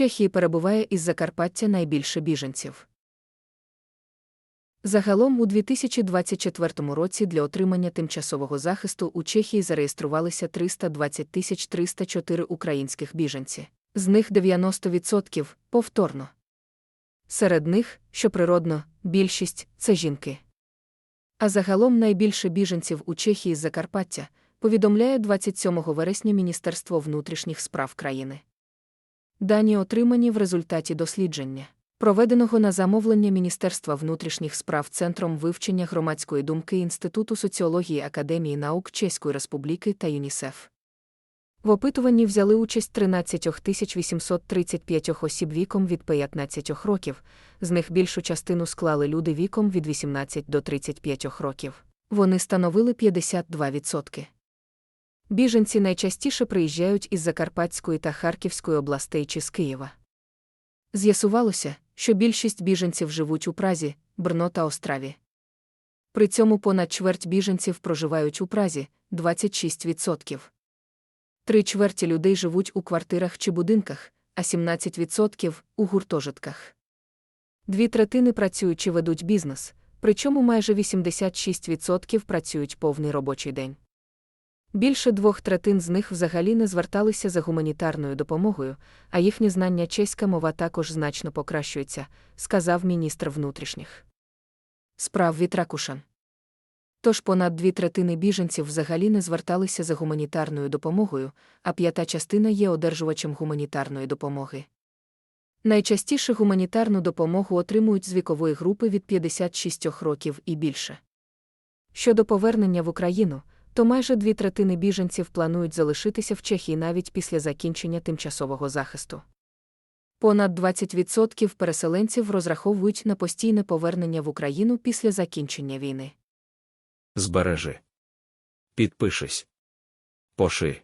Чехії перебуває із Закарпаття найбільше біженців. Загалом у 2024 році для отримання тимчасового захисту у Чехії зареєструвалися 320 304 українських біженці, з них 90% повторно. Серед них, що природно, більшість це жінки. А загалом найбільше біженців у Чехії з Закарпаття повідомляє 27 вересня Міністерство внутрішніх справ країни. Дані отримані в результаті дослідження, проведеного на замовлення Міністерства внутрішніх справ Центром вивчення громадської думки Інституту соціології Академії наук Чеської Республіки та ЮНІСЕФ. В опитуванні взяли участь 13 835 осіб віком від 15 років, з них більшу частину склали люди віком від 18 до 35 років. Вони становили 52%. Біженці найчастіше приїжджають із Закарпатської та Харківської областей чи з Києва. З'ясувалося, що більшість біженців живуть у Празі, Брно та Остраві. При цьому понад чверть біженців проживають у Празі 26%. Три чверті людей живуть у квартирах чи будинках, а 17% у гуртожитках. Дві третини працюють чи ведуть бізнес, причому майже 86% працюють повний робочий день. Більше двох третин з них взагалі не зверталися за гуманітарною допомогою, а їхнє знання чеська мова також значно покращується, сказав міністр внутрішніх справ Вітракушан. Тож понад дві третини біженців взагалі не зверталися за гуманітарною допомогою, а п'ята частина є одержувачем гуманітарної допомоги. Найчастіше гуманітарну допомогу отримують з вікової групи від 56 років і більше. Щодо повернення в Україну, то майже дві третини біженців планують залишитися в Чехії навіть після закінчення тимчасового захисту. Понад 20% переселенців розраховують на постійне повернення в Україну після закінчення війни. Збережи. Підпишись. Поширь.